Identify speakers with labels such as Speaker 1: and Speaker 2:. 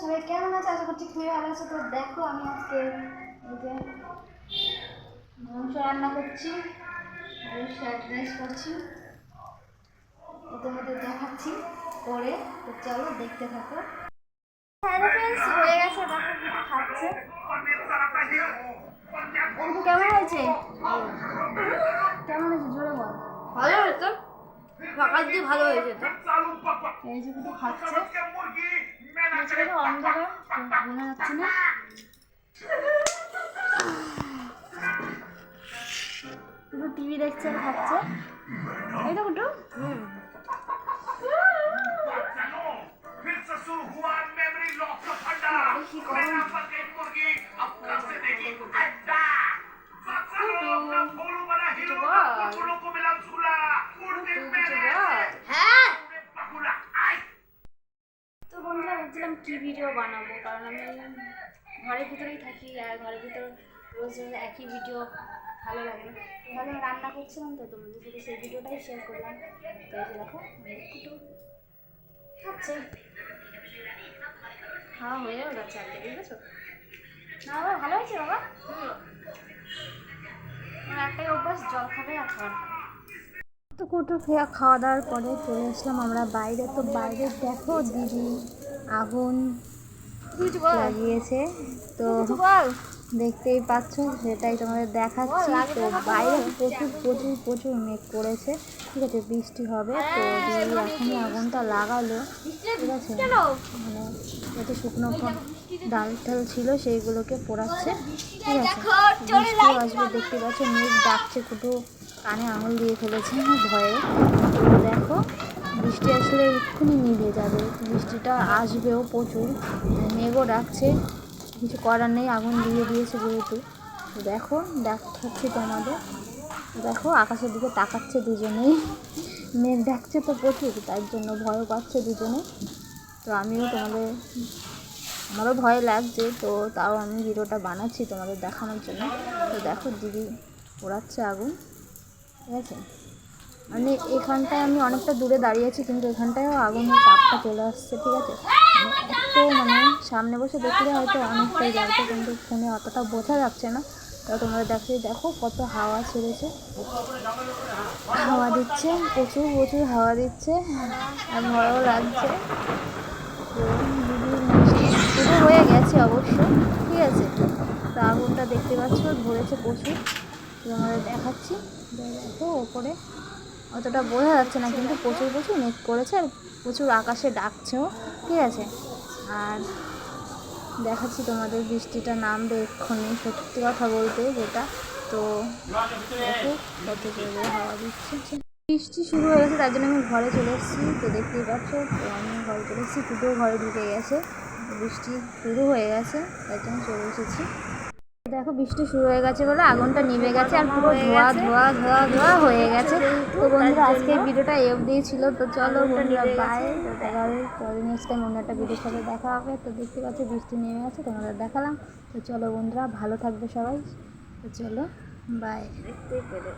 Speaker 1: সবাই কেমন আছে? আশা করছি খুবই ভালো আছে। তো দেখো আমি আজকে এই যে মাংস রান্না করছি পরিষ্কার ড্রেস করছি। তোমাদের দেখাচ্ছি করে তো চলো দেখতে থাকো। হ্যালো ফ্রেন্ডস হয়ে গেছে। দেখো খাচ্ছে। কিন্তু কেমন হয়েছে? কেমন হয়েছে? জোরে বল।
Speaker 2: ভালো হয়েছে। সকাল দিয়ে ভালো হয়েছে তো।
Speaker 1: এই যে কিন্তু খাচ্ছে। অন্ধকার? বোঝা যাচ্ছে না? দুটো টিভি দেখছে আর খাচ্ছে। এই তো কুটু কি ভিডিও বানাবো, কারণ আমি ঘরের ভিতরেই থাকি আর ঘরের ভিতর রোজ রোজ একই ভিডিও ভালো লাগে। আমি রান্না করছিলাম তো তোমাদের সাথে সেই ভিডিওটাই শেয়ার করলাম। তো এই দেখো আমাদের কুটু খাচ্ছে। খাওয়া হয়েও যাচ্ছে আর কি বুঝেছ? না বাবা, ভালো হয়েছে বাবা? একটাই অভ্যাস, জল খাবে আর খাবার খাবে তো কুটু খাওয়া দাওয়ার পরে চলে আসলাম আমরা বাইরে। তো বাইরে দেখো দিদি আগুন লাগিয়েছে। তো দেখতেই পাচ্ছ সেটাই তোমাদের দেখাচ্ছি। তো বাইরে প্রচুর প্রচুর প্রচুর মেঘ করেছে। ঠিক আছে বৃষ্টি হবে। তো এখনই আগুনটা লাগালো ঠিক আছে মানে যাতে শুকনো ডাল টাল ছিল সেইগুলোকে পোড়াচ্ছে। ঠিক আছে বৃষ্টি আসবে দেখতে পাচ্ছ মেঘ ডাকছে কুটু কানে আঙুল দিয়ে ফেলেছে ভয়ে। দেখো বৃষ্টি আসলে এক্ষুনি নিভে যাবে। বৃষ্টিটা আসবেও প্রচুর। মেঘও ডাকছে। কিছু করার নেই, আগুন দিয়ে দিয়েছে যেহেতু। দেখো, দেখাচ্ছি তোমাদের। দেখো, আকাশের দিকে তাকাচ্ছে দুজনেই। মেঘ ডাকছে তো প্রচুর, তার জন্য ভয়ও পাচ্ছে দুজনে। তো আমিও তোমাদের, আমারও ভয় লাগছে, তো তাও আমি ভিডিওটা বানাচ্ছি তোমাদের দেখানোর জন্য। তো দেখো দিদি পোড়াচ্ছে আগুন। ঠিক আছে? মানে এখানটায় আমি অনেকটা দূরে দাঁড়িয়ে আছি, কিন্তু এখানটায়ও আগুনের তাপটা চলে আসছে, ঠিক আছে? এত মানে সামনে বসে দেখলে হয়তো অনেকটাই লাগছে কিন্তু ফোনে অতটা বোঝা যাচ্ছে না। তো তোমরা দেখে দেখো কত হাওয়া ছেড়েছে। হাওয়া দিচ্ছে, প্রচুর প্রচুর হাওয়া দিচ্ছে, আর ভয়ও লাগছে। শুরু হয়ে গেছে অবশ্য, ঠিক আছে? তো আগুনটা দেখতে পাচ্ছ, ধরেছে প্রচুর। তোমাদের দেখাচ্ছি। দেখো ওপরে অতটা বোঝা যাচ্ছে না, কিন্তু প্রচুর প্রচুর মেঘ করেছে আর প্রচুর আকাশে ডাকছেও, ঠিক আছে? আর দেখাচ্ছি তোমাদের বৃষ্টিটা নামবে এক্ষুনি, সত্যি কথা বলতে যেটা। তো কত জোরে হাওয়া দিচ্ছে। বৃষ্টি শুরু হয়ে গেছে, তার জন্য আমি ঘরে চলে এসেছি। তো দেখতেই পাচ্ছ, তো আমি ঘরে চলে এসেছি দুটো ঘরে ঢুকে গেছে। বৃষ্টি শুরু হয়ে গেছে, তার জন্য চলে এসেছি। দেখো বৃষ্টি শুরু হয়ে গেছে বলে আগুনটা নিভে গেছে আর পুরো ধোয়া ধোয়া ধোয়া ধোয়া হয়ে গেছে। তো বন্ধুরা আজকে ভিডিওটা এফ দিয়েছিল ছিল। তো চলো বন্ধুরা বাই তো পরে নেক্সট টাইম অন্য একটা ভিডিওর সাথে দেখা হবে। তো দেখতে পাচ্ছি বৃষ্টি নেমে গেছে তোমাদের দেখালাম। তো চলো বন্ধুরা ভালো থাকবে সবাই। তো চলো বাই
Speaker 2: দেখতেই পেলে।